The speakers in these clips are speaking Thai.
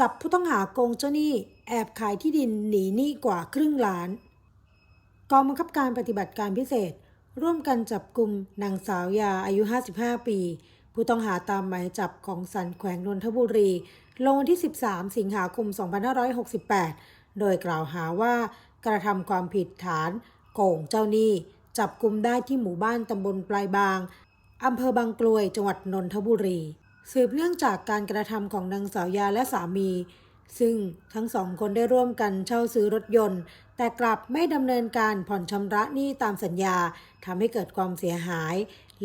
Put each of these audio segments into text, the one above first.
จับผู้ต้องหาโกงเจ้าหนี้ แอบขายที่ดินหนีหนี้กว่าครึ่งล้าน กองบังคับการปฏิบัติการพิเศษ ร่วมกันจับกลุ่มนางสาวยาอายุ 55 ปี ผู้ต้องหาตามหมายจับของศาลแขวงนนทบุรี ลงวันที่ 13 สิงหาคม 2568 โดยกล่าวหาว่ากระทำความผิดฐาน โกงเจ้าหนี้ จับกลุ่มได้ที่หมู่บ้านตำบลปลายบางอำเภอบางกลวยจังหวัดนนทบุรี สืบเนื่องจากการกระทำของนางสาวยาและสามี ซึ่งทั้งสองคนได้ร่วมกันเช่าซื้อรถยนต์ แต่กลับไม่ดำเนินการผ่อนชำระหนี้ตามสัญญาทำให้เกิดความเสียหาย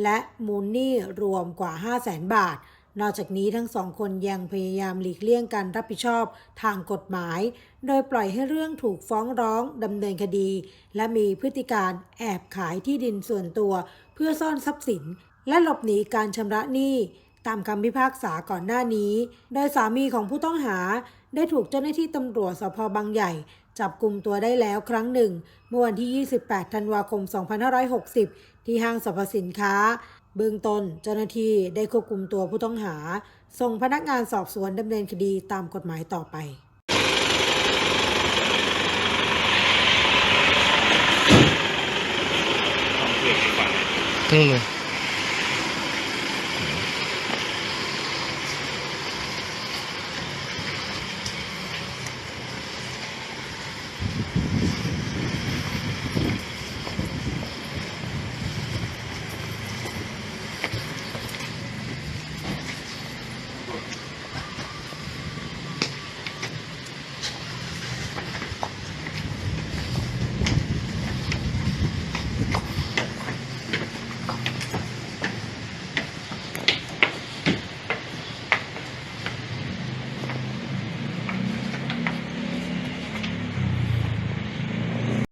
และมูลหนี้รวมกว่า 5 0 0แสนบาท นอกจากนี้ทั้งสองคนยังพยายามหลีกเลี่ยงการรับผิดชอบทางกฎหมาย โดยปล่อยให้เรื่องถูกฟ้องร้องดำเนินคดี และมีพฤติการแอบขายที่ดินส่วนตัว เพื่อซ่อนทรัพย์สิน และหลบหนีการชำระหนี้ ตามคำพิพากษาก่อนหน้านี้ โดยสามีของผู้ต้องหาได้ถูกเจ้าหน้าที่ตำรวจสพบางใหญ่ จับกลุ่มตัวได้แล้วครั้งหนึ่ง เมื่อวันที่ 28 ธันวาคม 2560 ที่ห้างสรรพสินค้า เบื้องต้นเจ้าหน้าที่ได้ควบคุมตัวผู้ต้องหา ส่งพนักงานสอบสวนดำเนินคดีตามกฎหมายต่อไปครึ่งเลย